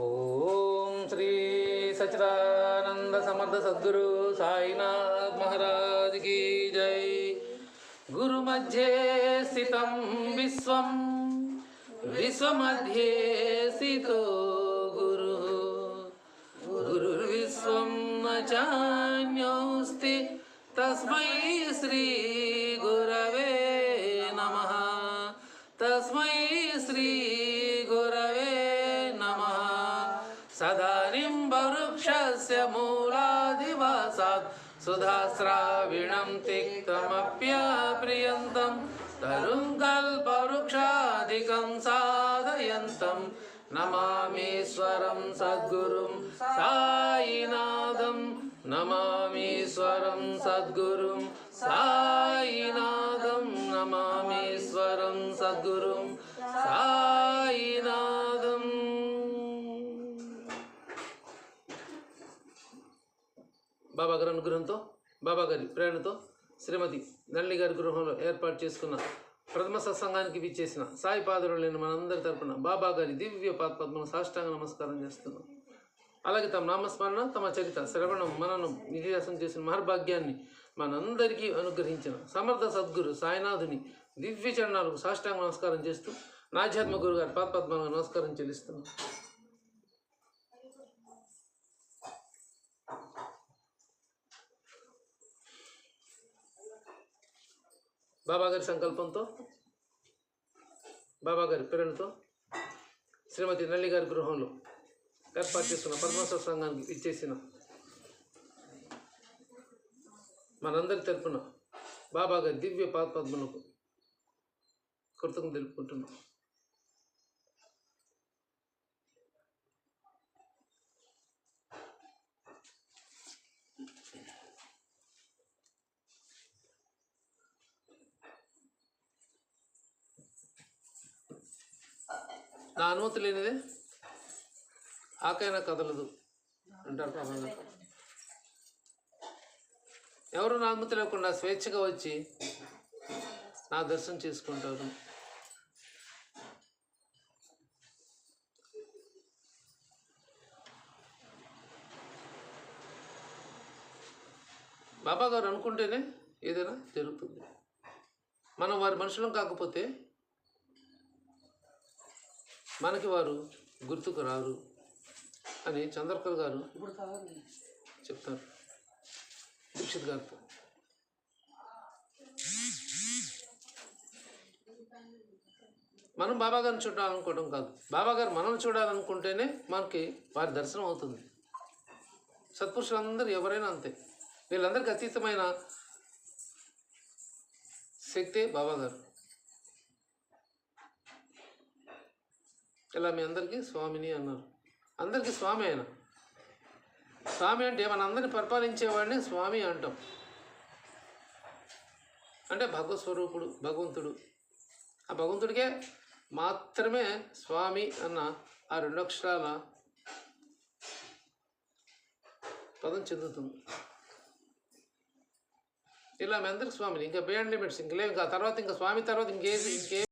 ఓం శ్రీ సచిదానంద సమర్థ సద్గురు సాయినాథ్ మహారాజ్ కీ జై. గురు మధ్యే స్థితం విశ్వం విశ్వమధ్యే స్థితో గురు. గురుర్విశ్వం న తస్మై శ్రీ గురవే నమ. తస్మై శ్రీ వృక్షస్య మూలాదివాసాత్ సుధాస్రావిణం తిక్తమప్యాప్రియంతం తరుం కల్పవృక్షాధికం సాధయంతం నమామీశ్వరం సద్గురుం సాయినాథం నమామీశ్వరం సద్గురుం సాయినాథం నమామీశ్వరం సద్గురుం బాబా గారి అనుగ్రహంతో బాబా గారి ప్రేరణతో శ్రీమతి నళిని గారి గృహంలో ఏర్పాటు చేసుకున్న ప్రథమ సత్సంగానికి విచ్చేసిన సాయి పాదరులైన మనందరి తరపున బాబా గారి దివ్య పాత్పద్మను సాష్టాంగ నమస్కారం చేస్తున్నాం. అలాగే తమ నామస్మరణ తమ చరిత శ్రవణం మననం నిధియాసం చేసిన మహర్భాగ్యాన్ని మనందరికీ అనుగ్రహించిన సమర్థ సద్గురు సాయినాథుని దివ్య చరణాలకు సాష్టాంగ నమస్కారం చేస్తూ నాధ్యాత్మ గురుగారి గారి నమస్కారం చెల్లిస్తున్నాం. బాబా గారి సంకల్పంతో బాబా గారి ప్రేరణతో శ్రీమతి నల్లి గారి గృహంలో ఏర్పాటు చేస్తున్న పద్మోత్సవ సంఘానికి ఇచ్చేసిన మనందరి తరఫున బాబా గారి దివ్య పాత్పద్మలకు కృతజ్ఞత తెలుపుకుంటున్నాం. నా అనుమతి లేనిదే ఆకైనా కదలదు అంటారు ప్రభావం ఎవరు నా అనుమతి లేకుండా స్వేచ్ఛగా వచ్చి నా దర్శనం చేసుకుంటారు? బాబా గారు అనుకుంటేనే ఏదైనా జరుగుతుంది. మనం వారి మనుషులం కాకపోతే మనకి వారు గుర్తుకు రారు అని చంద్రకర్ గారు చెప్తారు. దీక్షిత్ గారితో. మనం బాబా గారిని చూడాలనుకోవడం కాదు. బాబా గారు మనం చూడాలనుకుంటేనే మనకి వారి దర్శనం అవుతుంది. సత్పురుషులందరూ ఎవరైనా అంతే. వీళ్ళందరికీ అతీతమైన శక్తే బాబా గారు. ఇలా మీ అందరికీ స్వామిని అన్నారు. అందరికీ స్వామి ఆయన స్వామి అంటే మన అందరిని పరిపాలించేవాడిని స్వామి అంటాం. అంటే భగవత్ స్వరూపుడు భగవంతుడు. ఆ భగవంతుడికే మాత్రమే స్వామి అన్న ఆ రెండు అక్షరాల పదం చెందుతుంది. ఇలా మీ అందరికి స్వామిని. ఇంకా బియాండ్ లిమిట్స్ ఇంక లేవు. ఇంకా తర్వాత ఇంకా స్వామి తర్వాత ఇంకేది ఇంకే